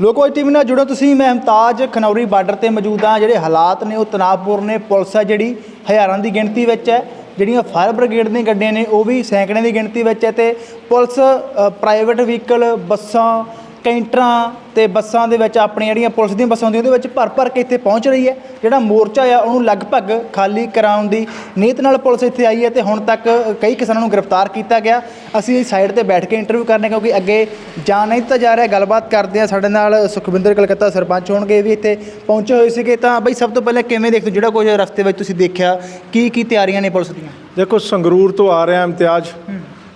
ਲੋਕੋ ਟੀਵੀ ਨਾਲ ਜੁੜੋ ਤੁਸੀਂ, ਮੈਂ ਹਮਤਾਜ, ਖਨੌਰੀ ਬਾਰਡਰ ਤੇ ਮੌਜੂਦ ਹਾਂ। ਜਿਹੜੇ ਹਾਲਾਤ ਨੇ, ਉਹ ਤਣਾਅਪੂਰਨ ਨੇ। ਪੁਲਿਸ ਹੈ ਜਿਹੜੀ ਹਜ਼ਾਰਾਂ ਦੀ ਗਿਣਤੀ ਵਿੱਚ ਹੈ। ਜਿਹੜੀਆਂ ਫਾਇਰ ਬ੍ਰਿਗੇਡ ਦੀਆਂ ਗੱਡੀਆਂ ਨੇ, ਉਹ ਵੀ ਸੈਂਕੜੇ ਦੀ ਗਿਣਤੀ ਵਿੱਚ ਹੈ ਤੇ ਪੁਲਿਸ ਪ੍ਰਾਈਵੇਟ ਵਹੀਕਲ ਬੱਸਾਂ ਕੈਂਟਰਾਂ ਤੇ ਬੱਸਾਂ ਦੇ ਵਿੱਚ ਆਪਣੀਆਂ ਜਿਹੜੀਆਂ ਪੁਲਿਸ ਦੀਆਂ ਬੱਸਾਂ ਹੁੰਦੀਆਂ ਉਹਦੇ ਵਿੱਚ ਭਰ ਭਰ ਕੇ ਇੱਥੇ ਪਹੁੰਚ ਰਹੀ ਹੈ। ਜਿਹੜਾ ਮੋਰਚਾ ਆ ਉਹਨੂੰ ਲਗਭਗ ਖਾਲੀ ਕਰਾਉਣ ਦੀ ਨੀਅਤ ਨਾਲ ਪੁਲਿਸ ਇੱਥੇ ਆਈ ਹੈ ਤੇ ਹੁਣ ਤੱਕ ਕਈ ਕਿਸਾਨਾਂ ਨੂੰ ਗ੍ਰਿਫਤਾਰ ਕੀਤਾ ਗਿਆ। ਅਸੀਂ ਸਾਈਡ ਤੇ ਬੈਠ ਕੇ ਇੰਟਰਵਿਊ ਕਰਨੇ ਕਿਉਂਕਿ ਅੱਗੇ ਜਾ ਨਹੀਂ ਦਿੱਤਾ ਜਾ ਰਿਹਾ। ਗੱਲਬਾਤ ਕਰਦੇ ਆ ਸਾਡੇ ਨਾਲ ਸੁਖਵਿੰਦਰ ਕਲਕੱਤਾ ਸਰਪੰਚ ਹੋਣਗੇ ਵੀ ਇੱਥੇ ਪਹੁੰਚੇ ਹੋਏ ਸੀਗੇ। ਤਾਂ ਬਈ ਸਭ ਤੋਂ ਪਹਿਲਾਂ ਕਿਵੇਂ ਦੇਖਦੇ ਜਿਹੜਾ ਕੁਝ ਰਸਤੇ ਵਿੱਚ ਤੁਸੀਂ ਦੇਖਿਆ ਕੀ ਕੀ ਤਿਆਰੀਆਂ ਨੇ ਪੁਲਿਸ ਦੀਆਂ? ਦੇਖੋ ਸੰਗਰੂਰ ਤੋਂ ਆ ਰਿਹਾ ਇਮਤਿਆਜ।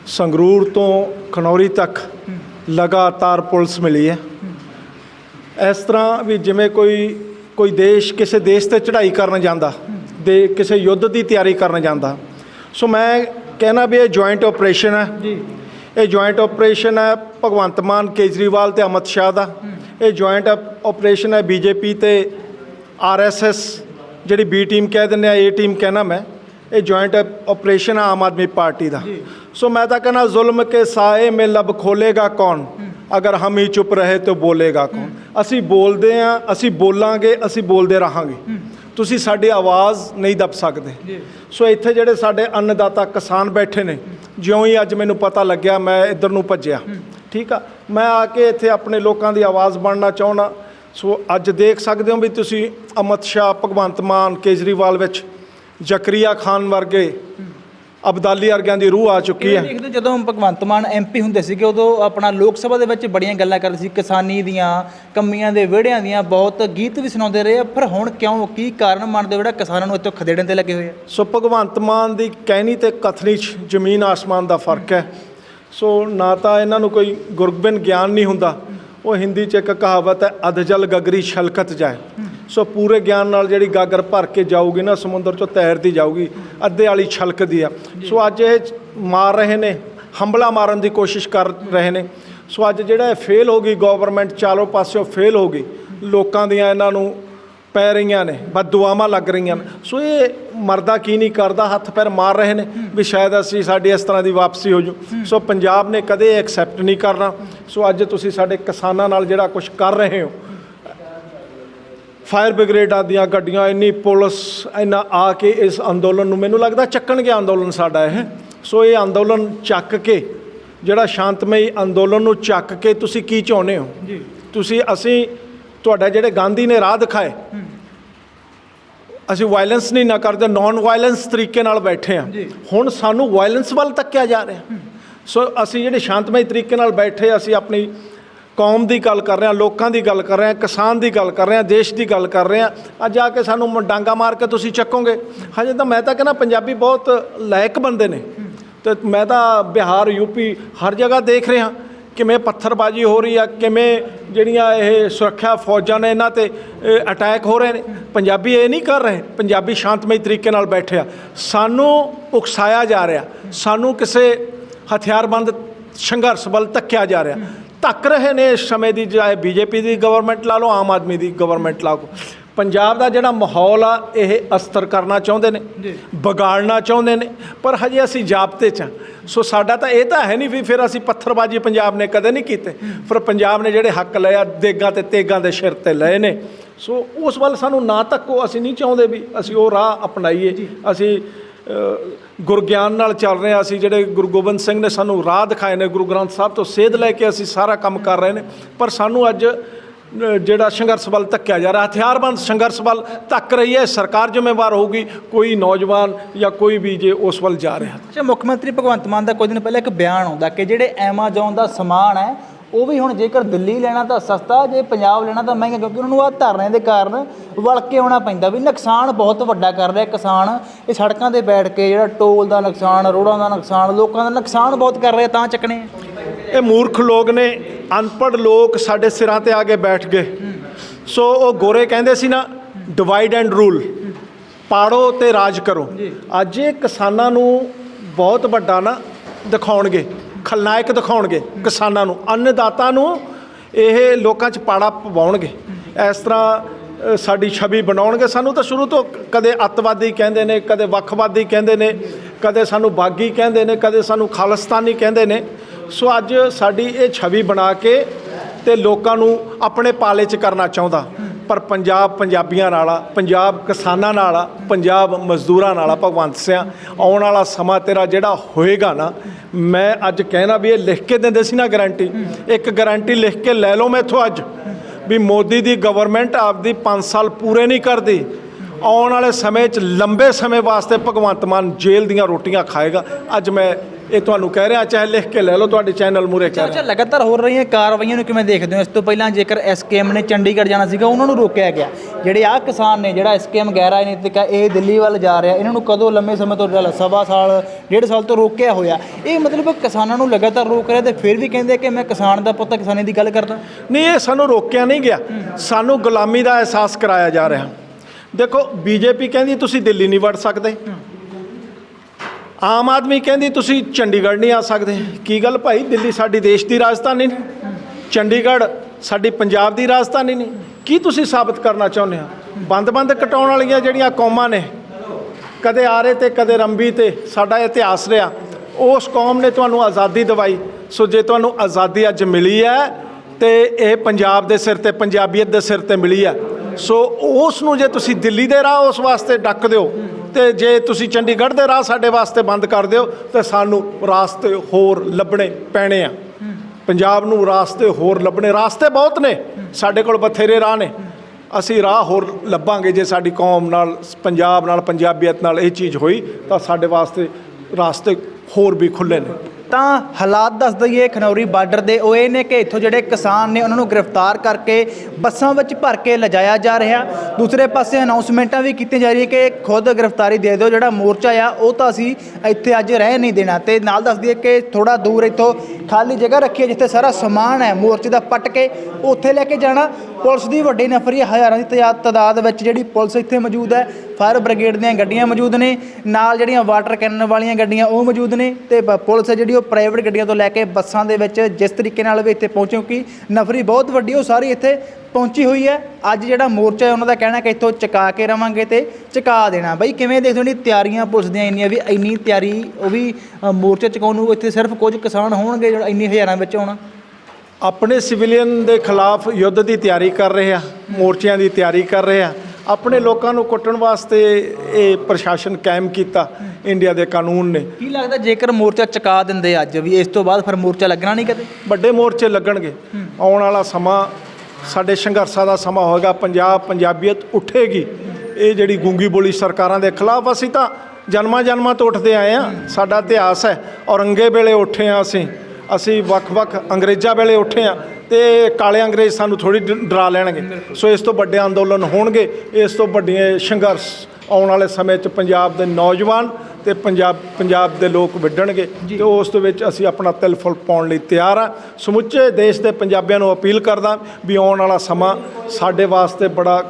ਸੰਗਰੂਰ ਤੋਂ ਖਨੌਰੀ ਤੱਕ ਲਗਾਤਾਰ ਪੁਲਿਸ ਮਿਲੀ ਹੈ। ਇਸ ਤਰ੍ਹਾਂ ਵੀ ਜਿਵੇਂ ਕੋਈ ਕੋਈ ਦੇਸ਼ ਕਿਸੇ ਦੇਸ਼ ਤੇ ਚੜ੍ਹਾਈ ਕਰਨ ਜਾਂਦਾ ਦੇ ਕਿਸੇ ਯੁੱਧ ਦੀ ਤਿਆਰੀ ਕਰਨ ਜਾਂਦਾ। ਸੋ ਮੈਂ ਕਹਿਣਾ ਵੀ ਇਹ ਜੁਆਇੰਟ ਆਪਰੇਸ਼ਨ ਹੈ। ਜੀ। ਇਹ ਜੁਆਇੰਟ ਆਪਰੇਸ਼ਨ ਹੈ ਭਗਵੰਤ ਮਾਨ ਕੇਜਰੀਵਾਲ ਤੇ ਅਮਿਤ ਸ਼ਾਹ ਦਾ। ਇਹ ਜੁਆਇੰਟ ਆਪਰੇਸ਼ਨ ਹੈ ਬੀਜੇਪੀ ਤੇ ਆਰਐਸਐਸ ਜਿਹੜੀ ਬੀ ਟੀਮ ਕਹਿ ਦਿੰਦੇ ਆ ਏ ਟੀਮ ਕਹਿਣਾ ਮੈਂ। ਇਹ ਜੁਆਇੰਟ ਆਪਰੇਸ਼ਨ ਹੈ ਆਮ ਆਦਮੀ ਪਾਰਟੀ ਦਾ। ਸੋ ਮੈਂ ਤਾਂ ਕਹਿੰਦਾ ਜ਼ੁਲਮ ਕੇ ਸਾਏ ਮੇ ਲਬ ਖੋਲੇਗਾ ਕੌਣ? ਅਗਰ ਹਮ ਹੀ ਚੁੱਪ ਰਹੇ ਤਾਂ ਬੋਲੇਗਾ ਕੌਣ? ਅਸੀਂ ਬੋਲਦੇ ਆ ਅਸੀਂ ਬੋਲਾਂਗੇ ਅਸੀਂ ਬੋਲਦੇ ਰਹਾਂਗੇ। ਤੁਸੀਂ ਸਾਡੀ ਆਵਾਜ਼ ਨਹੀਂ ਦਬ ਸਕਦੇ। ਸੋ ਇੱਥੇ ਜਿਹੜੇ ਸਾਡੇ ਅੰਨਦਾਤਾ ਕਿਸਾਨ ਬੈਠੇ ਨੇ ਜਿਉਂ ਹੀ ਅੱਜ ਮੈਨੂੰ ਪਤਾ ਲੱਗਿਆ ਮੈਂ ਇੱਧਰ ਨੂੰ ਭੱਜਿਆ। ਠੀਕ ਆ? ਮੈਂ ਆ ਕੇ ਇੱਥੇ ਆਪਣੇ ਲੋਕਾਂ ਦੀ ਆਵਾਜ਼ ਬਣਨਾ ਚਾਹੁੰਦਾ। ਸੋ ਅੱਜ ਦੇਖ ਸਕਦੇ ਹੋ ਵੀ ਤੁਸੀਂ ਅਮਿਤ ਸ਼ਾਹ ਭਗਵੰਤ ਮਾਨ ਕੇਜਰੀਵਾਲ ਵਿੱਚ ਜ਼ਕਰੀਆ ਖਾਨ ਵਰਗੇ ਅਬਦਾਲੀ ਵਰਗਿਆਂ ਦੀ ਰੂਹ ਆ ਚੁੱਕੀ ਹੈ। ਦੇਖਦੇ ਜਦੋਂ ਭਗਵੰਤ ਮਾਨ ਐਮਪੀ ਹੁੰਦੇ ਸੀਗੇ ਉਦੋਂ ਆਪਣਾ ਲੋਕ ਸਭਾ ਦੇ ਵਿੱਚ ਬੜੀਆਂ ਗੱਲਾਂ ਕਰਦੇ ਸੀ ਕਿਸਾਨੀ ਦੀਆਂ ਕੰਮੀਆਂ ਦੇ ਵਿਹੜਿਆਂ ਦੀਆਂ ਬਹੁਤ ਗੀਤ ਵੀ ਸੁਣਾਉਂਦੇ ਰਹੇ। ਪਰ ਹੁਣ ਕਿਉਂ ਕੀ ਕਾਰਨ ਮੰਨਦੇ ਜਿਹੜਾ ਕਿਸਾਨਾਂ ਨੂੰ ਇੱਥੋਂ ਖਦੇੜਨ ਤੇ ਲੱਗੇ ਹੋਏ ਆ? ਸੋ ਭਗਵੰਤ ਮਾਨ ਦੀ ਕਹਿਣੀ ਤੇ ਕਥਨੀ 'ਚ ਜ਼ਮੀਨ ਆਸਮਾਨ ਦਾ ਫ਼ਰਕ ਹੈ। ਸੋ ਨਾ ਤਾਂ ਇਹਨਾਂ ਨੂੰ ਕੋਈ ਗੁਰਬਿਨ ਗਿਆਨ ਨਹੀਂ ਹੁੰਦਾ ਉਹ ਹਿੰਦੀ 'ਚ ਇੱਕ ਕਹਾਵਤ ਹੈ ਅਧਜਲ ਗਗਰੀ ਛਲਕਤ ਜਾਏ। ਸੋ ਪੂਰੇ ਗਿਆਨ ਨਾਲ ਜਿਹੜੀ ਗਾਗਰ ਭਰ ਕੇ ਜਾਊਗੀ ਨਾ, ਸਮੁੰਦਰ 'ਚੋਂ ਤੈਰਦੀ ਜਾਊਗੀ, ਅੱਧੇ ਵਾਲੀ ਛਲਕਦੀ ਆ। ਸੋ ਅੱਜ ਇਹ ਮਾਰ ਰਹੇ ਨੇ ਹੰਬਲਾ ਮਾਰਨ ਦੀ ਕੋਸ਼ਿਸ਼ ਕਰ ਰਹੇ ਨੇ। ਸੋ ਅੱਜ ਜਿਹੜਾ ਇਹ ਫੇਲ ਹੋ ਗਈ ਗਵਰਨਮੈਂਟ ਚਾਰੋਂ ਪਾਸਿਓਂ ਫੇਲ ਹੋ ਗਈ, ਲੋਕਾਂ ਦੀਆਂ ਇਹਨਾਂ ਨੂੰ ਪੈ ਰਹੀਆਂ ਨੇ ਬਦ ਦੁਆਵਾਂ ਲੱਗ ਰਹੀਆਂ ਨੇ। ਸੋ ਇਹ ਮਰਦਾ ਕੀ ਨਹੀਂ ਕਰਦਾ, ਹੱਥ ਪੈਰ ਮਾਰ ਰਹੇ ਨੇ ਵੀ ਸ਼ਾਇਦ ਅਸੀਂ ਸਾਡੀ ਇਸ ਤਰ੍ਹਾਂ ਦੀ ਵਾਪਸੀ ਹੋ ਜੂ ਸੋ ਪੰਜਾਬ ਨੇ ਕਦੇ ਐਕਸੈਪਟ ਨਹੀਂ ਕਰਨਾ। ਸੋ ਅੱਜ ਤੁਸੀਂ ਸਾਡੇ ਕਿਸਾਨਾਂ ਨਾਲ ਜਿਹੜਾ ਕੁਝ ਕਰ ਰਹੇ ਹੋ ਫਾਇਰ ਬ੍ਰਿਗੇਡਾਂ ਦੀਆਂ ਗੱਡੀਆਂ ਇੰਨੀ ਪੁਲਿਸ ਇੰਨਾ ਆ ਕੇ ਇਸ ਅੰਦੋਲਨ ਨੂੰ ਮੈਨੂੰ ਲੱਗਦਾ ਚੱਕਣਗੇ ਅੰਦੋਲਨ ਸਾਡਾ ਇਹ। ਸੋ ਇਹ ਅੰਦੋਲਨ ਚੱਕ ਕੇ ਜਿਹੜਾ ਸ਼ਾਂਤਮਈ ਅੰਦੋਲਨ ਨੂੰ ਚੱਕ ਕੇ ਤੁਸੀਂ ਕੀ ਚਾਹੁੰਦੇ ਹੋ? ਜੀ। ਤੁਸੀਂ ਅਸੀਂ ਤੁਹਾਡਾ ਜਿਹੜੇ ਗਾਂਧੀ ਨੇ ਰਾਹ ਦਿਖਾਏ ਅਸੀਂ ਵਾਇਲੈਂਸ ਨਹੀਂ ਨਾ ਕਰਦੇ ਨਾਨ ਵਾਇਲੈਂਸ ਤਰੀਕੇ ਨਾਲ ਬੈਠੇ ਆ। ਹੁਣ ਸਾਨੂੰ ਵਾਇਲੈਂਸ ਵੱਲ ਤੱਕਿਆ ਜਾ ਰਿਹਾ। ਸੋ ਅਸੀਂ ਜਿਹੜੇ ਸ਼ਾਂਤਮਈ ਤਰੀਕੇ ਨਾਲ ਬੈਠੇ ਅਸੀਂ ਆਪਣੀ ਕੌਮ ਦੀ ਗੱਲ ਕਰ ਰਹੇ ਹਾਂ ਲੋਕਾਂ ਦੀ ਗੱਲ ਕਰ ਰਹੇ ਹਾਂ ਕਿਸਾਨ ਦੀ ਗੱਲ ਕਰ ਰਹੇ ਹਾਂ ਦੇਸ਼ ਦੀ ਗੱਲ ਕਰ ਰਹੇ। ਹਾਂ ਅੱਜ ਆ ਕੇ ਸਾਨੂੰ ਡਾਂਗਾ ਮਾਰ ਕੇ ਤੁਸੀਂ ਚੱਕੋਗੇ। ਹਜੇ ਤਾਂ ਮੈਂ ਤਾਂ ਕਹਿੰਦਾ ਪੰਜਾਬੀ ਬਹੁਤ ਲਾਇਕ ਬੰਦੇ ਨੇ। ਤੇ ਮੈਂ ਤਾਂ ਬਿਹਾਰ ਯੂਪੀ ਹਰ ਜਗ੍ਹਾ ਦੇਖ ਰਿਹਾ। ਕਿਵੇਂ ਪੱਥਰਬਾਜ਼ੀ ਹੋ ਰਹੀ ਆ, ਕਿਵੇਂ ਜਿਹੜੀਆਂ ਇਹ ਸੁਰੱਖਿਆ ਫੌਜਾਂ ਨੇ ਇਹਨਾਂ ਤੇ ਅਟੈਕ ਹੋ ਰਹੇ ਨੇ। ਪੰਜਾਬੀ ਇਹ ਨਹੀਂ ਕਰ ਰਹੇ, ਪੰਜਾਬੀ ਸ਼ਾਂਤਮਈ ਤਰੀਕੇ ਨਾਲ ਬੈਠੇ ਆ। ਸਾਨੂੰ ਉਕਸਾਇਆ ਜਾ ਰਿਹਾ, ਸਾਨੂੰ ਕਿਸੇ ਹਥਿਆਰਬੰਦ ਸੰਘਰਸ਼ ਵੱਲ ਧੱਕਿਆ ਜਾ ਰਿਹਾ। ਧੱਕ ਰਹੇ ਨੇ ਇਸ ਸਮੇਂ ਦੀ ਚਾਹੇ ਬੀਜੇਪੀ ਦੀ ਗਵਰਨਮੈਂਟ ਲਾ ਲਓ ਆਮ ਆਦਮੀ ਦੀ ਗਵਰਨਮੈਂਟ ਲਾ ਲਓ। ਪੰਜਾਬ ਦਾ ਜਿਹੜਾ ਮਾਹੌਲ ਆ ਇਹ ਅਸਤਰ ਕਰਨਾ ਚਾਹੁੰਦੇ ਨੇ। ਵਿਗਾੜਨਾ ਚਾਹੁੰਦੇ ਨੇ ਪਰ ਹਜੇ ਅਸੀਂ ਜਾਬਤੇ ਚ। ਸੋ ਸਾਡਾ ਤਾਂ ਇਹ ਤਾਂ ਹੈ ਨਹੀਂ ਵੀ ਫਿਰ ਅਸੀਂ ਪੱਥਰਬਾਜੀ ਪੰਜਾਬ ਨੇ ਕਦੇ ਨਹੀਂ ਕੀਤੇ। ਫਿਰ ਪੰਜਾਬ ਨੇ ਜਿਹੜੇ ਹੱਕ ਲਏ ਆ ਦੇਗਾਂ ਤੇ ਤੇਗਾਂ ਦੇ ਸਿਰ ਤੇ ਲਏ ਨੇ। ਸੋ ਉਸ ਵੱਲ ਸਾਨੂੰ ਨਾ ਤੱਕੋ ਅਸੀਂ ਨਹੀਂ ਚਾਹੁੰਦੇ ਵੀ ਅਸੀਂ ਉਹ ਰਾਹ ਅਪਣਾਈਏ। ਅਸੀਂ ਗੁਰਗਿਆਨ ਨਾਲ ਚੱਲ ਰਹੇ ਹਾਂ ਅਸੀਂ ਜਿਹੜੇ ਗੁਰੂ ਗੋਬਿੰਦ ਸਿੰਘ ਨੇ ਸਾਨੂੰ ਰਾਹ ਦਿਖਾਏ ਨੇ, ਗੁਰੂ ਗ੍ਰੰਥ ਸਾਹਿਬ ਤੋਂ ਸੇਧ ਲੈ ਕੇ ਅਸੀਂ ਸਾਰਾ ਕੰਮ ਕਰ ਰਹੇ ਨੇ। ਪਰ ਸਾਨੂੰ ਅੱਜ ਜਿਹੜਾ ਸੰਘਰਸ਼ ਵੱਲ ਧੱਕਿਆ ਜਾ ਰਿਹਾ, ਹਥਿਆਰਬੰਦ ਸੰਘਰਸ਼ ਵੱਲ ਧੱਕ ਰਹੀ ਹੈ, ਸਰਕਾਰ ਜ਼ਿੰਮੇਵਾਰ ਹੋਊਗੀ, ਕੋਈ ਨੌਜਵਾਨ ਜਾਂ ਕੋਈ ਵੀ ਜੇ ਉਸ ਵੱਲ ਜਾ ਰਿਹਾ। ਅੱਛਾ, ਮੁੱਖ ਮੰਤਰੀ ਭਗਵੰਤ ਮਾਨ ਦਾ ਕੁਝ ਦਿਨ ਪਹਿਲਾਂ ਇੱਕ ਬਿਆਨ ਆਉਂਦਾ ਕਿ ਜਿਹੜੇ ਐਮਾਜ਼ੋਨ ਦਾ ਸਮਾਨ ਹੈ ਉਹ ਵੀ ਹੁਣ ਜੇਕਰ ਦਿੱਲੀ ਲੈਣਾ ਤਾਂ ਸਸਤਾ ਜੇ ਪੰਜਾਬ ਲੈਣਾ ਤਾਂ ਮਹਿੰਗਾ ਕਿਉਂਕਿ ਉਹਨਾਂ ਨੂੰ ਆ ਧਰਨੇ ਦੇ ਕਾਰਨ ਵਲ ਕੇ ਆਉਣਾ ਪੈਂਦਾ ਵੀ ਨੁਕਸਾਨ ਬਹੁਤ ਵੱਡਾ ਕਰ ਰਿਹਾ ਕਿਸਾਨ। ਇਹ ਸੜਕਾਂ ਤੇ ਬੈਠ ਕੇ ਜਿਹੜਾ ਟੋਲ ਦਾ ਨੁਕਸਾਨ ਰੋਡਾਂ ਦਾ ਨੁਕਸਾਨ ਲੋਕਾਂ ਦਾ ਨੁਕਸਾਨ ਬਹੁਤ ਕਰ ਰਿਹਾ ਤਾਂ ਚੱਕਣੇ। ਇਹ ਮੂਰਖ ਲੋਕ ਨੇ ਅਨਪੜ੍ਹ ਲੋਕ ਸਾਡੇ ਸਿਰਾਂ ਤੇ ਆ ਕੇ ਬੈਠ ਗਏ। ਸੋ ਉਹ ਗੋਰੇ ਕਹਿੰਦੇ ਸੀ ਨਾ ਡਿਵਾਈਡ ਐਂਡ ਰੂਲ ਪਾੜੋ ਤੇ ਰਾਜ ਕਰੋ। ਅੱਜ ਇਹ ਕਿਸਾਨਾਂ ਨੂੰ ਬਹੁਤ ਵੱਡਾ ਨਾ ਦਿਖਾਉਣਗੇ। ਖਲਨਾਇਕ ਦਿਖਾਉਣਗੇ ਕਿਸਾਨਾਂ ਨੂੰ, ਅੰਨਦਾਤਾ ਨੂੰ ਇਹ ਲੋਕਾਂ 'ਚ ਪਾੜਾ ਪਵਾਉਣਗੇ। ਇਸ ਤਰ੍ਹਾਂ ਸਾਡੀ ਛਵੀ ਬਣਾਉਣਗੇ। ਸਾਨੂੰ ਤਾਂ ਸ਼ੁਰੂ ਤੋਂ ਕਦੇ ਅੱਤਵਾਦੀ ਕਹਿੰਦੇ ਨੇ, ਕਦੇ ਵੱਖਵਾਦੀ ਕਹਿੰਦੇ ਨੇ, ਕਦੇ ਸਾਨੂੰ ਬਾਗੀ ਕਹਿੰਦੇ ਨੇ, ਕਦੇ ਸਾਨੂੰ ਖਾਲਿਸਤਾਨੀ ਕਹਿੰਦੇ ਨੇ। ਸੋ ਅੱਜ ਸਾਡੀ ਇਹ ਛਵੀ ਬਣਾ ਕੇ ਤੇ ਲੋਕਾਂ ਨੂੰ ਆਪਣੇ ਪਾਲੇ 'ਚ ਕਰਨਾ ਚਾਹੁੰਦਾ। ਪਰ ਪੰਜਾਬ ਪੰਜਾਬੀਆਂ ਨਾਲ ਆ, ਪੰਜਾਬ ਕਿਸਾਨਾਂ ਨਾਲ ਆ, ਪੰਜਾਬ ਮਜ਼ਦੂਰਾਂ ਨਾਲ ਆ, ਭਗਵੰਤ ਸਿਆ ਆਉਣ ਵਾਲਾ ਸਮਾਂ ਤੇਰਾ ਜਿਹੜਾ ਹੋਏਗਾ ਨਾ ਮੈਂ ਅੱਜ ਕਹਿਣਾ ਵੀ ਇਹ ਲਿਖ ਕੇ ਦਿੰਦੇ ਸੀ ਨਾ ਗਾਰੰਟੀ ਇੱਕ ਗਾਰੰਟੀ ਲਿਖ ਕੇ ਲੈ ਲਓ ਮੈਥੋਂ ਅੱਜ। ਵੀ ਮੋਦੀ ਦੀ ਗਵਰਨਮੈਂਟ ਆਪਦੀ 5 ਸਾਲ ਪੂਰੇ ਨਹੀਂ ਕਰਦੀ। ਆਉਣ ਵਾਲੇ ਸਮੇਂ 'ਚ ਲੰਬੇ ਸਮੇਂ ਵਾਸਤੇ ਭਗਵੰਤ ਮਾਨ ਜੇਲ੍ਹ ਦੀਆਂ ਰੋਟੀਆਂ ਖਾਏਗਾ। ਅੱਜ ਮੈਂ ਇਹ ਤੁਹਾਨੂੰ ਕਹਿ ਰਿਹਾ ਚਾਹੇ ਲਿਖ ਕੇ ਲੈ ਲਓ ਤੁਹਾਡੇ ਚੈਨਲ ਮੂਰੇ ਕਹਿ ਅੱਛਾ ਰਿਹਾ ਲਗਾਤਾਰ ਹੋ ਰਹੀਆਂ ਕਾਰਵਾਈਆਂ ਨੂੰ ਕਿਵੇਂ ਦੇਖਦੇ ਹੋ? ਇਸ ਤੋਂ ਪਹਿਲਾਂ ਜੇਕਰ ਐਸਕੇਐਮ ਨੇ ਚੰਡੀਗੜ੍ਹ ਜਾਣਾ ਸੀਗਾ ਉਹਨਾਂ ਨੂੰ ਰੋਕਿਆ ਗਿਆ। ਜਿਹੜੇ ਆ ਕਿਸਾਨ ਨੇ ਜਿਹੜਾ ਐਸਕੇਐਮ ਗੈਰ ਰਾਜਨੀਤਿਕ ਹੈ ਇਹ ਦਿੱਲੀ ਵੱਲ ਜਾ ਰਿਹਾ। ਇਹਨਾਂ ਨੂੰ ਕਦੋਂ ਲੰਮੇ ਸਮੇਂ ਤੋਂ ਜਿਹੜਾ ਸਵਾ ਸਾਲ ਡੇਢ ਸਾਲ ਤੋਂ ਰੋਕਿਆ ਹੋਇਆ। ਇਹ ਮਤਲਬ ਕਿਸਾਨਾਂ ਨੂੰ ਲਗਾਤਾਰ ਰੋਕ ਰਿਹਾ ਤੇ ਫਿਰ ਵੀ ਕਹਿੰਦੇ ਕਿ ਮੈਂ ਕਿਸਾਨ ਦਾ ਪੁੱਤ ਕਿਸਾਨੀ ਦੀ ਗੱਲ ਕਰਦਾ। ਨਹੀਂ ਇਹ ਸਾਨੂੰ ਰੋਕਿਆ ਨਹੀਂ ਗਿਆ। ਸਾਨੂੰ ਗੁਲਾਮੀ ਦਾ ਅਹਿਸਾਸ ਕਰਾਇਆ ਜਾ ਰਿਹਾ। ਦੇਖੋ ਬੀਜੇਪੀ ਕਹਿੰਦੀ ਤੁਸੀਂ ਦਿੱਲੀ ਨਹੀਂ ਵੜ ਸਕਦੇ। ਆਮ ਆਦਮੀ ਕਹਿੰਦੀ, ਤੁਸੀਂ ਚੰਡੀਗੜ੍ਹ ਨਹੀਂ ਆ ਸਕਦੇ। ਕੀ ਗੱਲ ਭਾਈ? ਦਿੱਲੀ ਸਾਡੀ ਦੇਸ਼ ਦੀ ਰਾਜਧਾਨੀ ਨਹੀਂ। ਚੰਡੀਗੜ੍ਹ ਸਾਡੀ ਪੰਜਾਬ ਦੀ ਰਾਜਧਾਨੀ ਨਹੀਂ। ਕੀ ਤੁਸੀਂ ਸਾਬਤ ਕਰਨਾ ਚਾਹੁੰਦੇ ਹੋ? ਬੰਦ-ਬੰਦ ਕਟਾਉਣ ਵਾਲੀਆਂ ਜਿਹੜੀਆਂ ਕੌਮਾਂ ਨੇ, ਕਦੇ ਆਰੇ ਤੇ, ਕਦੇ ਰੰਬੀ ਤੇ, ਸਾਡਾ ਇਤਿਹਾਸ ਰਿਹਾ। ਉਸ ਕੌਮ ਨੇ ਤੁਹਾਨੂੰ ਆਜ਼ਾਦੀ ਦਿਵਾਈ। ਸੋ ਜੇ ਤੁਹਾਨੂੰ ਆਜ਼ਾਦੀ ਅੱਜ ਮਿਲੀ ਹੈ ਤੇ ਇਹ ਪੰਜਾਬ ਦੇ ਸਿਰ ਤੇ, ਪੰਜਾਬੀਅਤ ਦੇ ਸਿਰ ਤੇ ਮਿਲੀ ਹੈ ਸੋ ਉਸ ਨੂੰ ਜੇ ਤੁਸੀਂ ਦਿੱਲੀ ਦੇ ਰਾਹ ਉਸ ਵਾਸਤੇ ਡੱਕ ਦਿਓ ਤੇ ਜੇ ਤੁਸੀਂ ਚੰਡੀਗੜ੍ਹ ਦੇ ਰਾਹ ਸਾਡੇ ਵਾਸਤੇ ਬੰਦ ਕਰ ਦਿਓ ਤੇ ਸਾਨੂੰ ਰਾਸਤੇ ਹੋਰ ਲੱਭਣੇ ਪੈਣੇ ਆ। ਪੰਜਾਬ ਨੂੰ ਰਾਸਤੇ ਹੋਰ ਲੱਭਣੇ ਰਾਸਤੇ ਬਹੁਤ ਨੇ, ਸਾਡੇ ਕੋਲ ਬਥੇਰੇ ਰਾਹ ਨੇ। ਅਸੀਂ ਰਾਹ ਹੋਰ ਲੱਭਾਂਗੇ ਜੇ ਸਾਡੀ ਕੌਮ ਨਾਲ, ਪੰਜਾਬ ਨਾਲ, ਪੰਜਾਬੀਅਤ ਨਾਲ ਇਹ ਚੀਜ਼ ਹੋਈ ਤਾਂ ਸਾਡੇ ਵਾਸਤੇ ਰਾਸਤੇ ਹੋਰ ਵੀ ਖੁੱਲੇ ਨੇ। ਤਾਂ ਹਾਲਾਤ ਦੱਸ ਦਈਏ, ਖਨੌਰੀ ਬਾਰਡਰ ਦੇ ਉਹ ਇਹ ਨੇ ਕਿ ਇੱਥੋਂ ਜਿਹੜੇ ਕਿਸਾਨ ਨੇ ਉਹਨਾਂ ਨੂੰ ਗ੍ਰਿਫਤਾਰ ਕਰਕੇ ਬੱਸਾਂ ਵਿੱਚ ਭਰ ਕੇ ਲਿਜਾਇਆ ਜਾ ਰਿਹਾ। ਦੂਸਰੇ ਪਾਸੇ ਅਨਾਉਂਸਮੈਂਟਾਂ ਵੀ ਕੀਤੀਆਂ ਜਾ ਰਹੀਆਂ ਕਿ ਖੁਦ ਗ੍ਰਿਫਤਾਰੀ ਦੇ ਦਿਓ, ਜਿਹੜਾ ਮੋਰਚਾ ਆ, ਉਹ ਤਾਂ ਅਸੀਂ ਇੱਥੇ ਅੱਜ ਰਹਿ ਨਹੀਂ ਦੇਣਾ। ਤੇ ਨਾਲ ਦੱਸ ਦਈਏ ਕਿ ਥੋੜਾ ਦੂਰ ਇੱਥੋਂ ਖਾਲੀ ਜਗ੍ਹਾ ਰੱਖੀ ਹੈ, ਜਿੱਥੇ ਸਾਰਾ ਸਮਾਨ ਹੈ, ਮੋਰਚੇ ਦਾ ਪੱਟ ਕੇ ਉੱਥੇ ਲੈ ਕੇ ਜਾਣਾ। ਪੁਲਿਸ ਦੀ ਵੱਡੀ ਨਫਰੀ ਹਜ਼ਾਰਾਂ ਦੀ ਤਜਾ- ਤਾਦਾਦ ਵਿੱਚ ਜਿਹੜੀ ਪੁਲਿਸ ਇੱਥੇ ਮੌਜੂਦ ਹੈ, ਫਾਇਰ ਬ੍ਰਿਗੇਡ ਦੀਆਂ ਗੱਡੀਆਂ ਮੌਜੂਦ ਨੇ, ਨਾਲ ਜਿਹੜੀਆਂ ਵਾਟਰ ਕੈਨਨ ਵਾਲੀਆਂ ਗੱਡੀਆਂ ਉਹ ਮੌਜੂਦ ਨੇ, ਤੇ ਪੁਲਿਸ ਹੈ ਜਿਹੜੀ ਉਹ ਪ੍ਰਾਈਵੇਟ ਗੱਡੀਆਂ ਤੋਂ ਲੈ ਕੇ ਬੱਸਾਂ ਦੇ ਵਿੱਚ ਜਿਸ ਤਰੀਕੇ ਨਾਲ ਵੀ ਇੱਥੇ ਪਹੁੰਚੇ ਕਿ ਨਫਰੀ ਬਹੁਤ ਵੱਡੀ, ਉਹ ਸਾਰੀ ਇੱਥੇ ਪਹੁੰਚੀ ਹੋਈ ਹੈ। ਅੱਜ ਜਿਹੜਾ ਮੋਰਚਾ ਹੈ, ਉਹਨਾਂ ਦਾ ਕਹਿਣਾ ਕਿ ਇੱਥੋਂ ਚਕਾ ਕੇ ਰਵਾਂਗੇ ਤੇ ਚਕਾ ਦੇਣਾ। ਬਈ, ਕਿਵੇਂ ਦੇਖਦੇ ਹੋ ਤਿਆਰੀਆਂ ਪੁਲਿਸ ਦੀਆਂ ਇੰਨੀਆਂ ਵੀ, ਇੰਨੀ ਤਿਆਰੀ, ਉਹ ਵੀ ਮੋਰਚਾ ਚਕਾਉਣ ਨੂੰ ਇੱਥੇ ਸਿਰਫ ਕੁਝ ਕਿਸਾਨ ਹੋਣਗੇ, ਜਿਹੜਾ ਇੰਨੀ ਹਜ਼ਾਰਾਂ ਵਿੱਚ ਆਉਣਾ ਆਪਣੇ ਸਿਵਲੀਅਨ ਦੇ ਖਿਲਾਫ ਯੁੱਧ ਦੀ ਤਿਆਰੀ ਕਰ ਰਹੇ ਆ, ਮੋਰਚਿਆਂ ਦੀ ਤਿਆਰੀ ਕਰ ਰਹੇ ਆ। ਆਪਣੇ ਲੋਕਾਂ ਨੂੰ ਕੁੱਟਣ ਵਾਸਤੇ ਇਹ ਪ੍ਰਸ਼ਾਸਨ ਕਾਇਮ ਕੀਤਾ ਇੰਡੀਆ ਦੇ ਕਾਨੂੰਨ ਨੇ। ਕੀ ਲੱਗਦਾ ਜੇਕਰ ਮੋਰਚਾ ਚਕਾ ਦਿੰਦੇ ਅੱਜ ਵੀ ਇਸ ਤੋਂ ਬਾਅਦ ਫਿਰ ਮੋਰਚਾ ਲੱਗਣਾ ਨਹੀਂ ਕਦੇ? ਵੱਡੇ ਮੋਰਚੇ ਲੱਗਣਗੇ। ਆਉਣ ਵਾਲਾ ਸਮਾਂ ਸਾਡੇ ਸੰਘਰਸ਼ਾਂ ਦਾ ਸਮਾਂ ਹੋਏਗਾ ਪੰਜਾਬ ਪੰਜਾਬੀਅਤ ਉੱਠੇਗੀ। ਇਹ ਜਿਹੜੀ ਗੂੰਗੀ ਬੋਲੀ ਸਰਕਾਰਾਂ ਦੇ ਖਿਲਾਫ ਅਸੀਂ ਤਾਂ ਜਨਮਾਂ ਜਨਮਾਂ ਤੋਂ ਉੱਠਦੇ ਆਏ ਆ ਸਾਡਾ ਇਤਿਹਾਸ ਹੈ ਔਰੰਗੇ ਵੇਲੇ ਉੱਠੇ ਆ ਅਸੀਂ। ਅਸੀਂ ਵੱਖ-ਵੱਖ ਅੰਗਰੇਜ਼ਾਂ ਵੇਲੇ ਉੱਠੇ ਆ ਤੇ ਕਾਲੇ ਅੰਗਰੇਜ਼ ਸਾਨੂੰ ਥੋੜੀ ਡਰਾ ਲੈਣਗੇ। ਸੋ ਇਸ ਤੋਂ ਵੱਡੇ ਅੰਦੋਲਨ ਹੋਣਗੇ। ਇਸ ਤੋਂ ਵੱਡੀਆਂ ਸੰਘਰਸ਼ ਆਉਣ ਵਾਲੇ ਸਮੇਂ 'ਚ ਪੰਜਾਬ ਦੇ ਨੌਜਵਾਨ ਤੇ ਪੰਜਾਬ ਪੰਜਾਬ ਦੇ ਲੋਕ ਵਿੱਢਣਗੇ ਤੇ ਉਸ ਦੇ ਵਿੱਚ ਅਸੀਂ ਆਪਣਾ ਤਿਲ ਫੁੱਲ ਪਾਉਣ ਲਈ ਤਿਆਰ ਆ ਸਮੁੱਚੇ ਦੇਸ਼ ਦੇ ਪੰਜਾਬੀਆਂ ਨੂੰ ਅਪੀਲ ਕਰਦਾ ਵੀ ਆਉਣ ਵਾਲਾ ਸਮਾਂ ਸਾਡੇ ਵਾਸਤੇ ਬੜਾ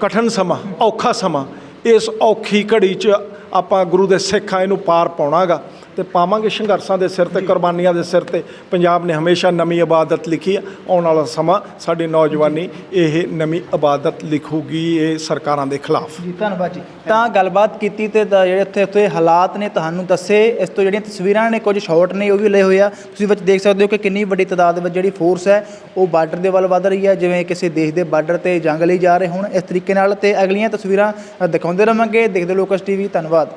ਕਠਿਨ ਸਮਾਂ ਔਖਾ ਸਮਾਂ। ਇਸ ਔਖੀ ਘੜੀ 'ਚ ਆਪਾਂ ਗੁਰੂ ਦੇ ਸਿੱਖਾਂ ਇਹਨੂੰ ਪਾਰ ਪਾਉਣਾਗਾ। ਤੇ ਪਾਵਾਂਗੇ ਸੰਘਰਸ਼ਾਂ ਦੇ ਸਿਰ ਤੇ, ਕੁਰਬਾਨੀਆਂ ਦੇ ਸਿਰ ਤੇ। ਪੰਜਾਬ ਨੇ ਹਮੇਸ਼ਾ ਨਵੀਂ ਇਬਾਦਤ ਲਿਖੀ ਹੈ। ਆਉਣ ਵਾਲਾ ਸਮਾਂ ਸਾਡੀ ਨੌਜਵਾਨੀ ਇਹ ਨਵੀਂ ਇਬਾਦਤ ਲਿਖੂਗੀ, ਇਹ ਸਰਕਾਰਾਂ ਦੇ ਖਿਲਾਫ। ਜੀ, ਧੰਨਵਾਦ ਜੀ। ਤਾਂ ਗੱਲਬਾਤ ਕੀਤੀ ਤੇ ਦ- ਜਿਹੜੇ ਇੱਥੇ ਉੱਥੇ ਹਾਲਾਤ ਨੇ ਤੁਹਾਨੂੰ ਦੱਸੇ। ਇਸ ਤੋਂ ਜਿਹੜੀਆਂ ਤਸਵੀਰਾਂ ਨੇ, ਕੁਝ ਸ਼ਾਰਟ ਨੇ, ਉਹ ਵੀ ਲਏ ਹੋਏ ਆ। ਤੁਸੀਂ ਵਿੱਚ ਦੇਖ ਸਕਦੇ ਹੋ ਕਿ ਕਿੰਨੀ ਵੱਡੀ ਤਾਦਾਦ ਵਿੱਚ ਜਿਹੜੀ ਫੋਰਸ ਹੈ, ਉਹ ਬਾਰਡਰ ਦੇ ਵੱਲ ਵੱਧ ਰਹੀ ਹੈ। ਜਿਵੇਂ ਕਿਸੇ ਦੇਸ਼ ਦੇ ਬਾਰਡਰ ਤੇ ਜੰਗ ਲਈ ਜਾ ਰਹੇ ਹੋਣ ਇਸ ਤਰੀਕੇ ਨਾਲ। ਤੇ ਅਗਲੀਆਂ ਤਸਵੀਰਾਂ ਦਿਖਾਉਂਦੇ ਰਵਾਂਗੇ। ਦੇਖਦੇ ਲੋਕਸ ਟੀਵੀ। ਧੰਨਵਾਦ।